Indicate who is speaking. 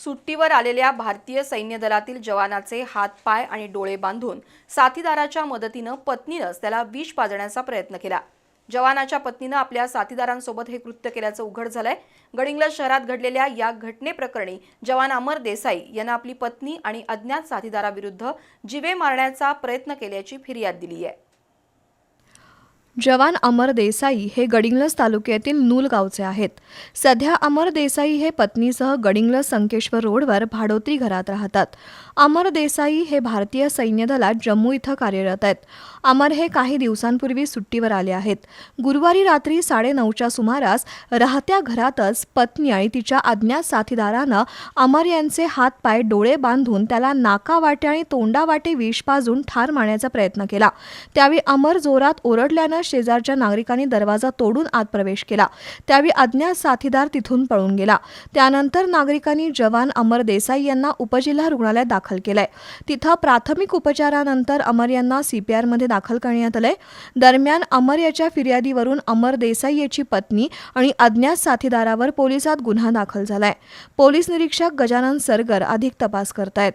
Speaker 1: सुट्टीवर आलेल्या भारतीय सैन्य दलातील जवानाचे हात पाय आणि डोळे बांधून साथीदाराच्या मदतीनं पत्नीनंच त्याला विष पाजण्याचा प्रयत्न केला. जवानाच्या पत्नीनं आपल्या साथीदारांसोबत हे कृत्य केल्याचं उघड झालंय. गडिंग्लज शहरात घडलेल्या या घटनेप्रकरणी जवान अमर देसाई यांना आपली पत्नी आणि अज्ञात साथीदाराविरुद्ध जिवे मारण्याचा प्रयत्न केल्याची फिर्याद दिली आहे
Speaker 2: जवान अमर देसाई हे गडिंग्लज तालुक्यातील नूल गावचे आहेत. सध्या अमर देसाई हे पत्नीसह गडिंग्लज संकेश्वर रोडवर भाडोत्री घरात राहतात. अमर देसाई हे भारतीय सैन्य दलात जम्मू इथं कार्यरत आहेत. अमर हे काही दिवसांपूर्वी सुट्टीवर आले आहेत. गुरुवारी रात्री साडेनऊच्या सुमारास राहत्या घरातच पत्नी आणि तिच्या अज्ञात साथीदारानं अमर यांचे हात पाय डोळे बांधून त्याला नाकावाटे आणि तोंडावाटे विष पाजून ठार मारण्याचा प्रयत्न केला. त्यावेळी अमर जोरात ओरडल्यानं शेजारच्या नागरिकांनी दरवाजा तोडून आत प्रवेश केला. त्यावेळी अज्ञात साथीदार तिथून पळून गेला. त्यानंतर नागरिकांनी जवान अमर देसाई यांना उपजिल्हा रुग्णालयात दाखल केलंय. तिथं प्राथमिक उपचारानंतर अमर यांना सीपीआरमध्ये दाखल करण्यात आलंय. दरम्यान अमर याच्या फिर्यादीवरून अमर देसाई याची पत्नी आणि अज्ञात साथीदारावर पोलिसात गुन्हा दाखल झालाय. पोलीस निरीक्षक गजानन सरगर अधिक तपास करतायत.